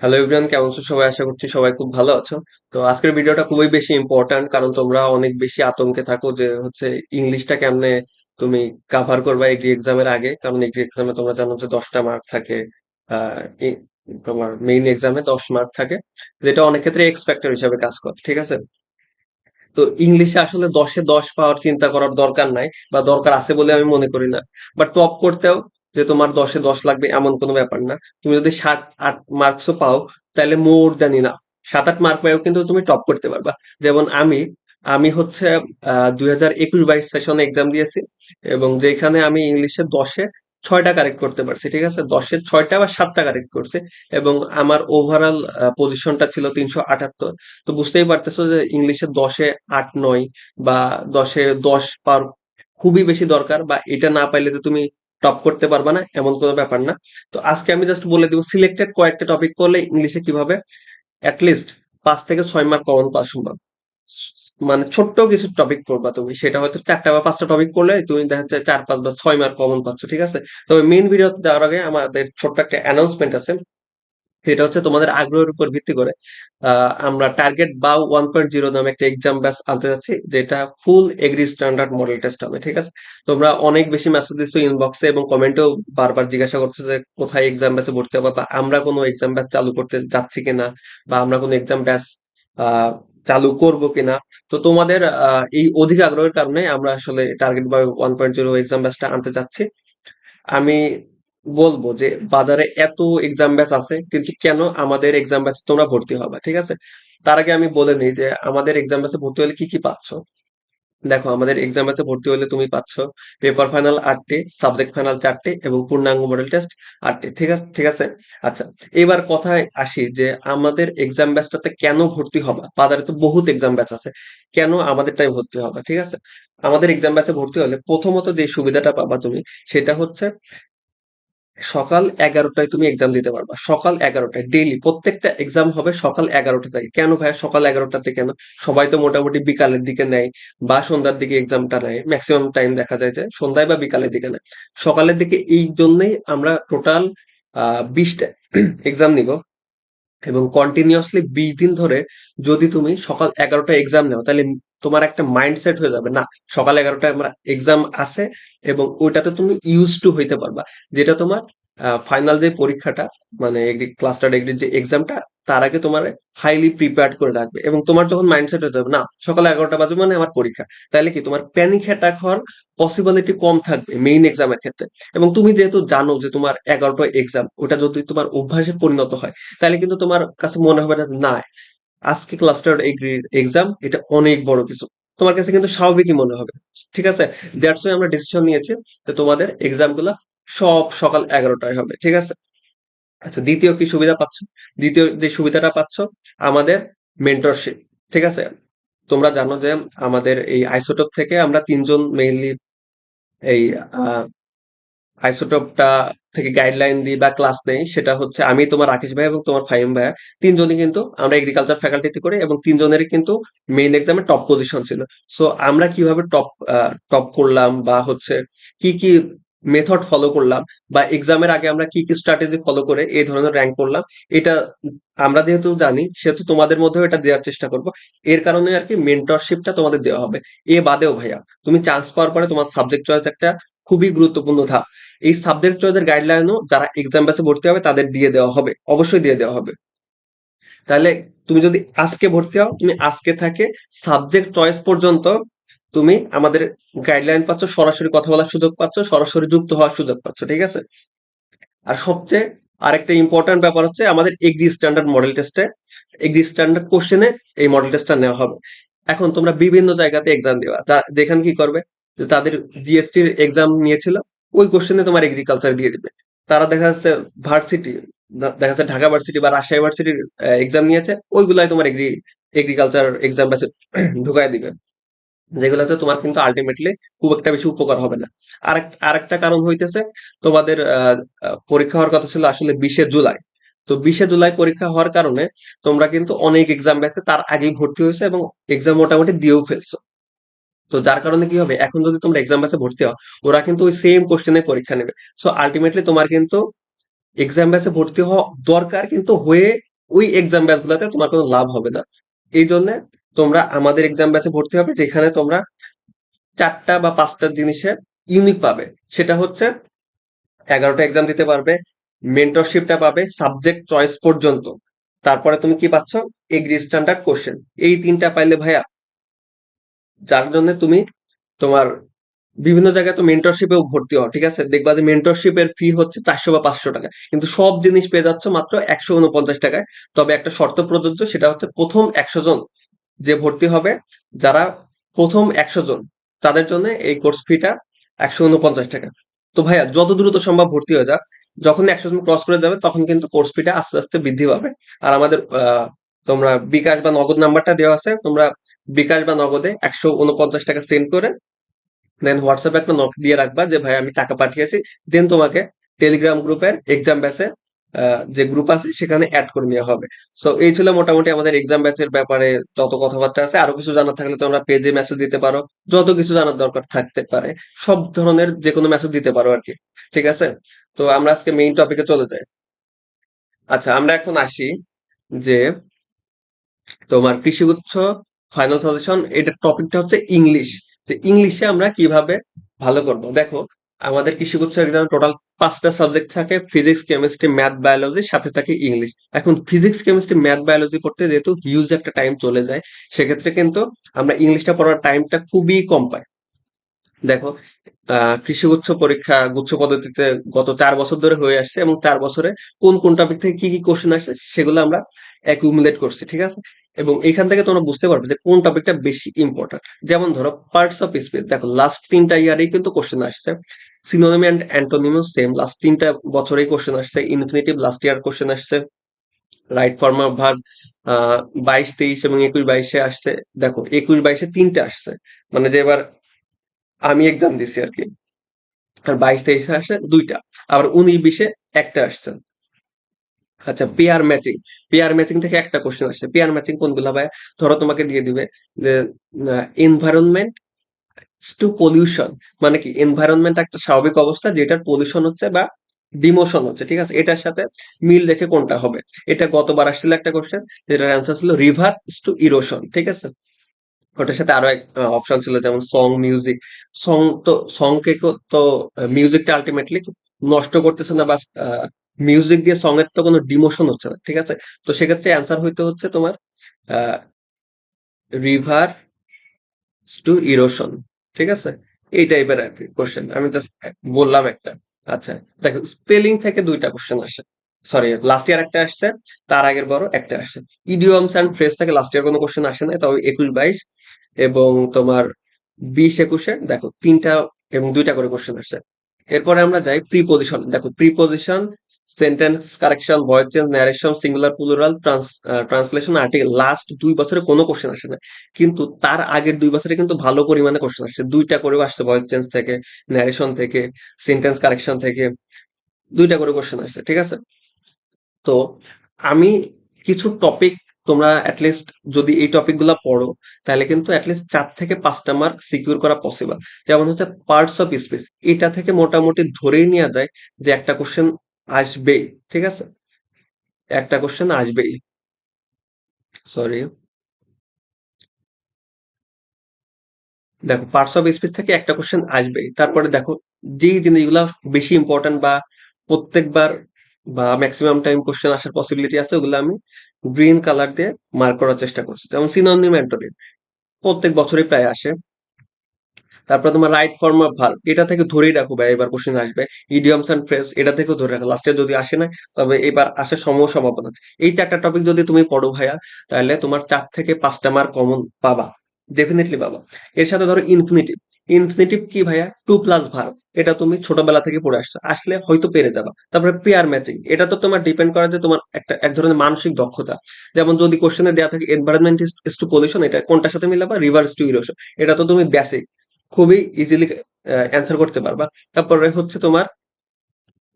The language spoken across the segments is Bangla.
হ্যালো এভরিওয়ান কেমন আছো সবাই? আশা করছি সবাই খুব ভালো আছো। তো আজকের ভিডিওটা খুবই বেশি ইম্পর্ট্যান্ট কারণ তোমরা অনেক বেশি আতঙ্কে থাকো যে হচ্ছে ইংলিশটা কেমনে তুমি কাভার করবা এগ্রি এক্সামের আগে। কারণ এগ্রি এক্সামে তোমরা জানো যে দশটা মার্ক থাকে তোমার মেইন এক্সামে দশ মার্ক থাকে, যেটা অনেক ক্ষেত্রে এক্সপেক্টর হিসাবে কাজ করে, ঠিক আছে? তো ইংলিশে আসলে দশে দশ পাওয়ার চিন্তা করার দরকার নাই, বা দরকার আছে বলে আমি মনে করি না। বা টপ করতেও যে তোমার দশে দশ লাগবে এমন কোনো ব্যাপার না। তুমি যদি সাত, আট মার্কসও পাও, তাহলে মোর দ্যান ইনাফ সাত, আট মার্ক পাইও কিন্তু তুমি টপ করতে পারবা। যেমন আমি আমি হচ্ছে দুই হাজার একুশ বাইশ সেশনে এক্সাম দিয়েছি এবং যেখানে আমি ইংলিশে দশে ছয়টা কারেক্ট করতে পারছি, ঠিক আছে? দশে ছয়টা বা সাতটা কারেক্ট করছে এবং আমার ওভারঅল পজিশনটা ছিল তিনশো আটাত্তর। তো বুঝতেই পারতেছো যে ইংলিশে দশে আট, নয় বা দশে দশ পার খুবই বেশি দরকার বা এটা না পাইলে তো তুমি টপ করতে পারবা না, এমন কোনো ব্যাপার না। তো আজকে আমি জাস্ট বলে দিব সিলেক্টেড কয়েকটা টপিক করলে ইংলিশে কীভাবে অ্যাটলিস্ট পাঁচ থেকে ছয় মার্ক কমন পাওয়া সম্ভব। মানে ছোট্ট কিছু টপিক করবা তুমি, সেটা হয়তো চারটা বা পাঁচটা টপিক করলে তুমি দেখা যাচ্ছে চার, পাঁচ বা ছয় মার্ক কমন পাচ্ছ, ঠিক আছে? তবে মেন ভিডিও দেওয়ার আগে আমাদের ছোট্ট একটা অ্যানাউন্সমেন্ট আছে। এটা হচ্ছে তোমাদের আগ্রহের উপর ভিত্তি করে। আমরা টার্গেট বা ওয়ান পয়েন্ট জিরো নামে একটা এক্সাম ব্যাচ আনতে যাচ্ছি, যেটা full agri standard model test হবে, ঠিক আছে? তোমরা অনেক বেশি মেসেজ দিচ্ছ ইনবক্সে এবং কমেন্টেও বারবার জিজ্ঞাসা করছ যে কোথায় এক্সাম ব্যাচে ভর্তি হবে বা আমরা কোনো এক্সাম ব্যাচ চালু করতে যাচ্ছি কিনা বা আমরা কোনো এক্সাম ব্যাচ চালু করব কিনা। তো তোমাদের এই অধিক আগ্রহের কারণে আমরা আসলে টার্গেট বা ওয়ান পয়েন্ট জিরো এক্সাম ব্যাচটা আনতে যাচ্ছি। আমি বলব যে বাজারে এত এক্সাম ব্যাচ আছে, কিন্তু কেন আমাদের এক্সাম ব্যাচে তোমরা ভর্তি হবে, ঠিক আছে? তার আগে আমি বলে নিই যে আমাদের এক্সাম ব্যাচে ভর্তি হলে কি কি পাচ্ছ? দেখো, আমাদের এক্সাম ব্যাচে ভর্তি হলে তুমি পাচ্ছ পেপার ফাইনাল আটটি সাবজেক্ট ফাইনাল চারটি এবং পূর্ণাঙ্গ মডেল টেস্ট আটটি, ঠিক আছে ঠিক আছে? আচ্ছা এবার কথায় আসি যে আমাদের এক্সাম ব্যাচটাতে কেন ভর্তি হবা? বাজারে তো বহুত এক্সাম ব্যাচ আছে, কেন আমাদেরটাই ভর্তি হবে, ঠিক আছে? আমাদের এক্সাম ব্যাচে ভর্তি হলে প্রথমত যে সুবিধাটা পাবা তুমি, সেটা হচ্ছে সকাল এগারোটায় তুমি এক্সাম দিতে পারবা। সকাল এগারোটায় ডেইলি প্রত্যেকটা এক্সাম হবে সকাল এগারোটা থেকে কেন ভাই সকাল এগারোটাতে কেন? সবাই তো মোটামুটি বিকালের দিকে নেয় বা সন্ধ্যার দিকে এক্সামটা নেয়। ম্যাক্সিমাম টাইম দেখা যায় যে সন্ধ্যায় বা বিকালের দিকে নেয়। সকালের দিকে এই জন্যই আমরা টোটাল আহ, বিশটা এক্সাম নিব। এবং কন্টিনিউয়াসলি বিশ দিন ধরে যদি তুমি সকাল এগারোটা এক্সাম নেও, তাহলে তোমার একটা মাইন্ডসেট হয়ে যাবে, না, সকাল এগারোটায় আমার এক্সাম আছে এবং ওইটাতে তুমি ইউজ টু হইতে পারবা, যেটা তোমার ফাইনাল যে পরীক্ষাটা মানে ক্লাস্টার ডিগ্রির যে এক্সামটা তার আগে তোমার হাইলি প্রিপেয়ার্ড করে রাখবে এবং তোমার যখন মাইন্ডসেট হয়ে যাবে, না, সকাল এগারোটা বাজে মানে আমার পরীক্ষা তাহলে কি তোমার প্যানিক অ্যাটাক হওয়ার পসিবিলিটি কম থাকবে মেইন এক্সামের ক্ষেত্রে। এবং তুমি যেহেতু জানো যে তোমার এগারোটা এক্সাম ওটা যদি তোমার অভ্যাসে পরিণত হয়, তাহলে কিন্তু তোমার কাছে মনে হবে না আজকে ক্লাস্টার এক্সাম এটা অনেক বড় কিছু। তোমার কাছে কিন্তু স্বাভাবিকই মনে হবে, ঠিক আছে? ওয়াই আমরা ডিসিশন নিয়েছি যে তোমাদের এক্সামগুলা সব সকাল এগারোটায় হবে ঠিক আছে? আচ্ছা দ্বিতীয় কি সুবিধা পাচ্ছ? দ্বিতীয় যে সুবিধাটা পাচ্ছ আমাদের মেন্টরশিপ ঠিক আছে? তোমরা জানো যে আমাদের এই আইসোটপ থেকে আমরা তিনজন মেইনলি এই আইসোটোপটা থেকে গাইডলাইন দিই বা ক্লাস নেই সেটা হচ্ছে আমি তোমার রাকেশ ভাই এবং তোমার ফাহিম ভাইয়া। তিনজনই কিন্তু আমরা এগ্রিকালচার ফ্যাকাল্টিতে করি এবং তিনজনেরই কিন্তু মেইন এক্সামে টপ পজিশন ছিল। সো আমরা কীভাবে টপ টপ করলাম বা হচ্ছে কি কি মেথড ফলো করলাম বা এক্সামের আগে আমরা কি কি স্ট্র্যাটেজি ফলো করে এই ধরনের র্যাঙ্ক করলাম, এটা আমরা যেহেতু জানি সেহেতু তোমাদের মধ্যেও এটা দেওয়ার চেষ্টা করব। এর কারণে আর কি মেন্টরশিপটা তোমাদের দেওয়া হবে। এ বাদেও ভাইয়া, তুমি চান্স পাওয়ার পরে তোমার সাবজেক্ট চয়েস একটা খুবই গুরুত্বপূর্ণ ধাপ। এই সাবজেক্ট চয়েসের গাইডলাইনও যারা এক্সাম ব্যাচে ভর্তি হবে তাদের দিয়ে দেওয়া হবে, অবশ্যই দিয়ে দেওয়া হবে। তাহলে তুমি যদি আজকে ভর্তি হও, তুমি আজকে থাকে সাবজেক্ট চয়েস পর্যন্ত তুমি আমাদের গাইডলাইন পাচ্ছ, সরাসরি কথা বলার সুযোগ পাচ্ছ, সরাসরি যুক্ত হওয়ার সুযোগ পাচ্ছ, ঠিক আছে? আর সবচেয়ে আরেকটা ইম্পর্টেন্ট ব্যাপার হচ্ছে আমাদের এগ্রি স্ট্যান্ডার্ড মডেল টেস্টে এগ্রি স্ট্যান্ডার্ড কোশ্চেনে এই মডেল টেস্টটা নেওয়া হবে। এখন তোমরা বিভিন্ন জায়গাতে এক্সাম দেওয়া যেখানে কি করবে? যে তাদের জিএসটির এক্সাম নিয়েছিল, ওই কোশ্চেনে তোমার এগ্রিকালচার দিয়ে দিবে। তারা দেখা যাচ্ছে ভার্সিটি দেখা যাচ্ছে ঢাকা ভার্সিটি বা রাজশাহী ভার্সিটির এক্সাম নিয়েছে, ওইগুলাই তোমার এগ্রি এগ্রিকালচার এক্সাম ব্যাচে ঢুকায় দিবে। যেগুলোতে তোমার কিন্তু আলটিমেটলি খুব একটা বেশি উপকার হবে না। আরেক, আরেকটা কারণ হইতেছে তোমাদের পরীক্ষা হওয়ার কথা ছিল আসলে বিশে জুলাই। তো বিশে জুলাই পরীক্ষা হওয়ার কারণে তোমরা কিন্তু অনেক এক্সাম ব্যাচে তার আগেই ভর্তি হয়েছে এবং এক্সাম মোটামুটি দিয়েও ফেলছো। তো যার কারণে কি হবে? এখন যদি তোমরা এক্সাম ব্যাচে ভর্তি হও, ওরা কিন্তু ওই সেম কোশ্চেনে পরীক্ষা নেবে। সো আলটিমেটলি তোমার কিন্তু এক্সাম ব্যাচে ভর্তি হওয়া দরকার কিন্তু হয়ে ওই এক্সাম ব্যাচগুলোতে তোমার কোনো লাভ হবে না। এই জন্য তোমরা আমাদের এক্সাম ব্যাচে ভর্তি হবে, যেখানে তোমরা চারটা বা পাঁচটা জিনিসের ইউনিক পাবে। সেটা হচ্ছে এগারোটা এক্সাম দিতে পারবে মেন্টরশিপটা পাবে সাবজেক্ট চয়েস পর্যন্ত। তারপরে তুমি কি পাচ্ছ? এগ্রি স্ট্যান্ডার্ড কোশ্চেন এই তিনটা পাইলে ভাইয়া, যার জন্য তুমি তোমার বিভিন্ন জায়গায় তো মেন্টরশিপেও ভর্তি হও, ঠিক আছে? দেখবা যে মেন্টরশিপের ফি হচ্ছে চারশো বা পাঁচশো টাকা। কিন্তু সব জিনিস পেয়ে যাচ্ছ মাত্র একশো উনপঞ্চাশ টাকায়। তবে একটা শর্ত প্রযোজ্য, সেটা হচ্ছে প্রথম একশো জন যে ভর্তি হবে, যারা প্রথম একশো জন, তাদের জন্য এই কোর্স ফিটা একশো উনপঞ্চাশ টাকা। তো ভাইয়া, যত দ্রুত সম্ভব ভর্তি হয়ে যাক, যখন একশো জন ক্রস করে যাবে, তখন কিন্তু কোর্স ফিটা আস্তে আস্তে বৃদ্ধি পাবে। আর আমাদের তোমরা বিকাশ বা নগদ নাম্বারটা দেওয়া আছে, তোমরা বিকাশ বা নগদে একশো উনপঞ্চাশ টাকা সেন্ড করে দেন হোয়াটসঅ্যাপে একটা নক দিয়ে রাখবা যে ভাই আমি টাকা পাঠিয়েছি। দেন তোমাকে টেলিগ্রাম গ্রুপের এক্সাম ব্যাচে যে গ্রুপ আছে, সেখানে অ্যাড করে নেওয়া হবে। সো এই ছিল মোটামুটি আমাদের এক্সাম ব্যাচের ব্যাপারে যত কথাবার্তা আছে। আরও কিছু জানার থাকলে তোমরা পেজে মেসেজ দিতে পারো। যত কিছু জানার দরকার থাকতে পারে, সব ধরনের যে কোনো মেসেজ দিতে পারো আর কি। ঠিক আছে? তো আমরা আজকে মেইন টপিকে চলে যাই। আচ্ছা আমরা এখন আসি যে তোমার কৃষিগুচ্ছ ফাইনাল সাজেশন এটার টপিকটা হচ্ছে ইংলিশ তো ইংলিশে আমরা কীভাবে ভালো করব? দেখো আমাদের কৃষিগুচ্ছ এক্সাম টোটাল পাঁচটা সাবজেক্ট থাকে ফিজিক্স কেমিস্ট্রি ম্যাথ বায়োলজি সাথে থাকে ইংলিশ এখন ফিজিক্স কেমিস্ট্রি ম্যাথ বায়োলজি পড়তে যেহেতু হিউজ একটা টাইম চলে যায়, সেক্ষেত্রে কিন্তু আমরা ইংলিশটা পড়ার টাইমটা খুবই কম পাই। দেখো, আহ কৃষিগুচ্ছ পরীক্ষা, গুচ্ছ পদ্ধতিতে গত চার বছর ধরে হয়ে আসছে এবং চার বছরে কোন কোন টপিক থেকে কি কি কোশ্চেন আসছে সেগুলো আমরা অ্যাকুমুলেট করছি, ঠিক আছে? এবং এখান থেকে তোমরা বুঝতে পারবে যে কোন টপিকটা বেশি ইম্পর্টেন্ট যেমন ধরো পার্টস অফ স্পিচ দেখো লাস্ট তিনটা ইয়ারেই কিন্তু কোশ্চেন আসছে। সিনোনিম অ্যান্ড অ্যান্টোনিমও সেম লাস্ট তিনটা বছরেই কোশ্চেন আসছে ইনফিনিটিভ লাস্ট ইয়ার কোশ্চেন আসছে রাইট ফর্ম অফ ভার্ব বাইশ, তেইশ এবং একুশ বাইশে আসছে। দেখো, একুশ বাইশে তিনটা আসছে। মানে যে এবার আমি এক্সাম দিছি আর কি। আর বাইশ, তেইশে আসে দুইটা। আবার উনিশ, বিশে একটা আসছে। আচ্ছা পেয়ার ম্যাচিং পেয়ার ম্যাচিং থেকে একটা কোশ্চেন আসছে। পেয়ার ম্যাচিং কোনগুলো ভাই? ধরো তোমাকে দিয়ে দিবে যে এনভায়রনমেন্ট টু পলিউশন মানে কি এনভায়রনমেন্ট একটা স্বাভাবিক অবস্থা যেটার পলিউশন হচ্ছে বা ডিমোশন হচ্ছে, ঠিক আছে? এটার সাথে মিল রেখে কোনটা হবে? এটা গতবার আসছিল একটা কোশ্চেন যেটার অ্যান্সার ছিল রিভার টু ইরোশন ঠিক আছে? ওটার সাথে আরও এক অপশন ছিল, যেমন সং মিউজিক সং তো সং কে, তো মিউজিকটা আলটিমেটলি নষ্ট করতেছে না বা মিউজিক দিয়ে সং এর তো কোনো ডিমোশন হচ্ছে না, ঠিক আছে? তো সেক্ষেত্রে অ্যান্সার হইতে হচ্ছে তোমার রিভার টু ইরোশন ঠিক আছে? এই টাইপের আর কি কোশ্চেন আমি জাস্ট বললাম একটা। আচ্ছা দেখো স্পেলিং থেকে দুইটা কোশ্চেন আসে। সরি লাস্ট ইয়ার একটা আসছে, তার আগের বড় একটা আসে। ইডিয়মস অ্যান্ড ফ্রেজ থেকে লাস্ট ইয়ার কোনো কোশ্চেন আসে না তবে একুশ বাইশ এবং তোমার বিশ একুশে, দেখো, তিনটা এবং দুইটা করে কোশ্চেন আসছে এরপরে আমরা যাই প্রিপোজিশন দেখো preposition sentence correction voice change narration singular plural translation article last দুই বছরে কোনো কোশ্চেন আসে না। কিন্তু তার আগের দুই বছরে কিন্তু ভালো পরিমাণে কোশ্চেন আসছে দুইটা করেও আসছে ভয়েস চেঞ্জ থেকে ন্যারেশন থেকে সেন্টেন্স কারেকশন থেকে, দুইটা করে কোশ্চেন আসছে, ঠিক আছে? তো আমি কিছু টপিক তোমরা অ্যাটলিস্ট যদি এই টপিকগুলো পড়ো, তাহলে কিন্তু অ্যাটলিস্ট চার থেকে পাঁচটা মার্ক সিকিউর করা পসিবল যেমন হচ্ছে পার্টস অফ স্পিচ এটা থেকে মোটামুটি ধরেই নেওয়া যায় যে একটা কোশ্চেন আসবেই, ঠিক আছে? একটা কোশ্চেন আসবেই। সরি দেখো পার্টস অফ স্পিচ থেকে একটা কোশ্চেন আসবেই। তারপরে দেখো, যেই জিনিসগুলো বেশি ইম্পর্টেন্ট বা প্রত্যেকবার বা ম্যাক্সিমাম টাইম কোশ্চেন আসার পসিবিলিটি আছে, ওগুলো আমি গ্রিন কালার দিয়ে মার্ক করার চেষ্টা করছি। যেমন সিনোনিম অ্যান্টোনিম প্রত্যেক বছরই প্রায় আসে। তারপর তোমার রাইট ফর্ম অফ ভার্ব এটা থেকে ধরেই রাখো ভাই, এবার কোশ্চেন আসবে। ইডিয়মস অ্যান্ড ফ্রেজ এটা থেকেও ধরে রাখো। লাস্টে যদি আসে না, তবে এবার আসার সম্ভব সম্ভাবনা আছে এই চারটা টপিক যদি তুমি পড়ো ভাইয়া, তাহলে তোমার চার থেকে পাঁচটা মার্ক কমন পাবা। ডেফিনেটলি পাবা। এর সাথে ধরো ইনফিনিটিভ ইনফিনিটিভ কি ভাইয়া? টু প্লাস ভার্ব এটা তুমি ছোটবেলা থেকে পড়ে আসছো। আসলে হয়তো পেরে যাবা। তারপরে পেয়ার ম্যাচিং এটা তো তোমার ডিপেন্ড করে যে তোমার একটা, এক ধরনের মানসিক দক্ষতা। যেমন যদি কোশ্চেনে দেওয়া থাকে এনভায়রনমেন্ট ইস টু পলিউশন এটা কোনটার সাথে মিলাবা? রিভার্স টু ইরোশন এটা তো তুমি বেসিক খুবই ইজিলি অ্যান্সার করতে পারবা। তারপরে হচ্ছে তোমার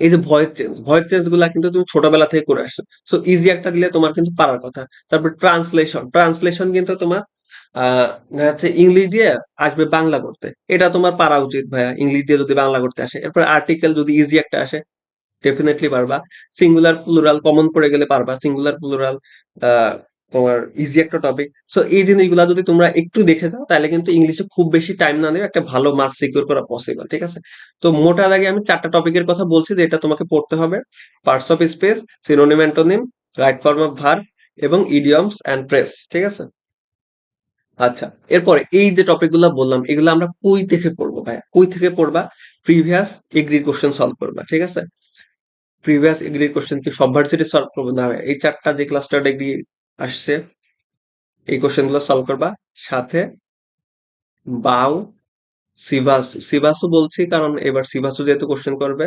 এই যে ভয়েস চেঞ্জ ভয়েস চেঞ্জগুলা কিন্তু তুমি ছোটবেলা থেকে করে আসছো। সো ইজি একটা দিলে তোমার কিন্তু পারার কথা। তারপর ট্রান্সলেশন ট্রান্সলেশন কিন্তু তোমার হচ্ছে ইংলিশ দিয়ে আসবে বাংলা করতে। এটা তোমার পারা উচিত ভাইয়া, ইংলিশ দিয়ে যদি বাংলা করতে আসে। এরপর আর্টিকেল যদি ইজি একটা আসে ডেফিনেটলি পারবা। সিঙ্গুলার প্লুরাল কমন পড়ে গেলে পারবা। সিঙ্গুলার প্লুরাল তোমার ইজি একটা টপিক সো এই জিনিসগুলো যদি তোমরা একটু দেখে যাও, তাহলে কিন্তু ইংলিশে খুব বেশি টাইম না নিয়ে একটা ভালো মার্কস সিকিউর করা পসিবল ঠিক আছে? তো মোটা দাগে আমি চারটা টপিকের কথা বলছি যে এটা তোমাকে পড়তে হবে। Parts of speech synonym antonym right form of verb এবং ইডিয়মস অ্যান্ড প্রেস ঠিক আছে? আচ্ছা এরপরে এই যে টপিকগুলো বললাম, এগুলো আমরা কই থেকে পড়ব ভাইয়া কই থেকে পড়বা? প্রিভিয়াস এগ্রি কোশ্চেন সলভ করবা, ঠিক আছে? প্রিভিয়াস এগ্রি কোশ্চেন কি সব ভার্সিটি সলভ করব? না, এই চারটা যে ক্লাস্টার ডিগ্রি আসছে। এই কোশ্চেনগুলো সলভ করবা। সাথে বাউ সিভাসু। সিভাসু বলছি কারণ এবার সিভাসু যেহেতু কোশ্চেন করবে,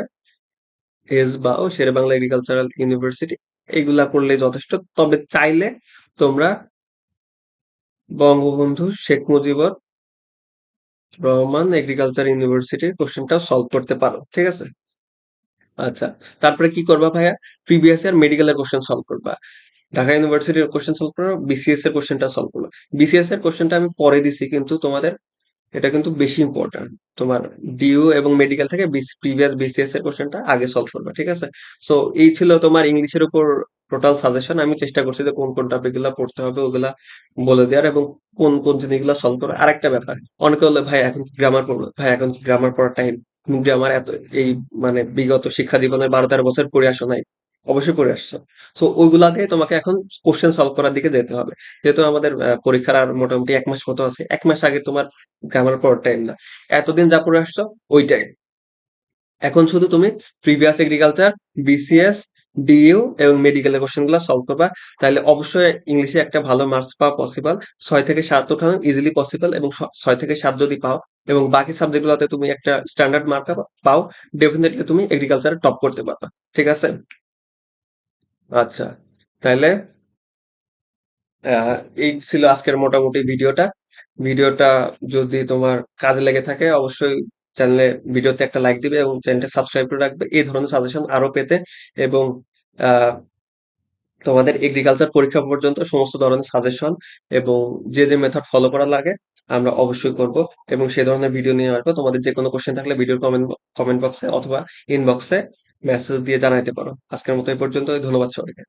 এস বাউ, শেরে বাংলা এগ্রিকালচারাল ইউনিভার্সিটি এইগুলা করলে যথেষ্ট। তবে চাইলে তোমরা বঙ্গবন্ধু শেখ মুজিবুর রহমান এগ্রিকালচার ইউনিভার্সিটির কোশ্চেনটা সলভ করতে পারো, ঠিক আছে? আচ্ছা তারপরে কি করবা ভাইয়া? প্রিভিয়াস ইয়ার মেডিকেলের কোশ্চেন সলভ করবা। ঢাকা ইউনিভার্সিটির কোশ্চেন সলভ করো বিসিএস এর কোশ্চেনটা সলভ করো। বিসিএস এর কোশ্চেনটা আমি পরে দিছি, কিন্তু তোমাদের এটা কিন্তু বেশি ইম্পর্টেন্ট তোমার ডিউ এবং মেডিকেল থেকে প্রিভিয়াস বিসিএস এর কোশ্চেনটা আগে সলভ করবে, ঠিক আছে? সো এই ছিল তোমার ইংলিশের উপর টোটাল সাজেশন আমি চেষ্টা করছি যে কোন কোন টপিকগুলা পড়তে হবে, ওগুলা বলে দেওয়ার এবং কোন কোন জিনিসগুলো সলভ করা আরেকটা ব্যাপার, অনেকে বলে, ভাই, এখন গ্রামার পড়ব? ভাই, এখন গ্রামার পড়ার টাইম গ্রামার এত এই মানে বিগত শিক্ষা জীবনের বারো তেরো বছর পড়ে আসো নাই? অবশ্যই পড়ে আসছো। তো ওইগুলা দিয়ে তোমাকে এখন কোশ্চেন সলভ করার দিকে যেতে হবে। যেহেতু আমাদের পরীক্ষার আর মোটামুটি এক মাস মতো আছে, এক মাস আগে তোমার গ্রামার পড়ার টাইম না। এতদিন যা পড়ে আসছো ওই টাইম এখন শুধু তুমি প্রিভিয়াস এগ্রিকালচার বিসিএস ডিইউ এবং মেডিকেলের কোশ্চেনগুলো সলভ করবা। তাহলে অবশ্যই ইংলিশে একটা ভালো মার্কস পাওয়া পসিবল ছয় থেকে সাত ওঠানো ইজিলি পসিবল এবং ছয় থেকে সাত যদি পাও এবং বাকি সাবজেক্ট গুলোতে তুমি একটা স্ট্যান্ডার্ড মার্ক পাও ডেফিনেটলি তুমি এগ্রিকালচার টপ করতে পারবা। ঠিক আছে? আচ্ছা তাহলে এই ছিল আজকের মোটামুটি ভিডিওটা। ভিডিওটা যদি তোমার কাজে লেগে থাকে, অবশ্যই চ্যানেলে ভিডিওতে একটা লাইক দিবে এবং চ্যানেলটা সাবস্ক্রাইব করে রাখবে। এই ধরনের সাজেশন আরও পেতে এবং তোমাদের এগ্রিকালচার পরীক্ষা পর্যন্ত সমস্ত ধরনের সাজেশন এবং যে যে মেথড ফলো করা লাগে, আমরা অবশ্যই করব এবং সেই ধরনের ভিডিও নিয়ে আসব। তোমাদের যে কোনো কোশ্চেন থাকলে ভিডিওর কমেন্ট কমেন্ট বক্সে অথবা ইনবক্সে মেসেজ দিয়ে জানাইতে পারো। আজকের মতো এই পর্যন্ত ধন্যবাদ সবাইকে।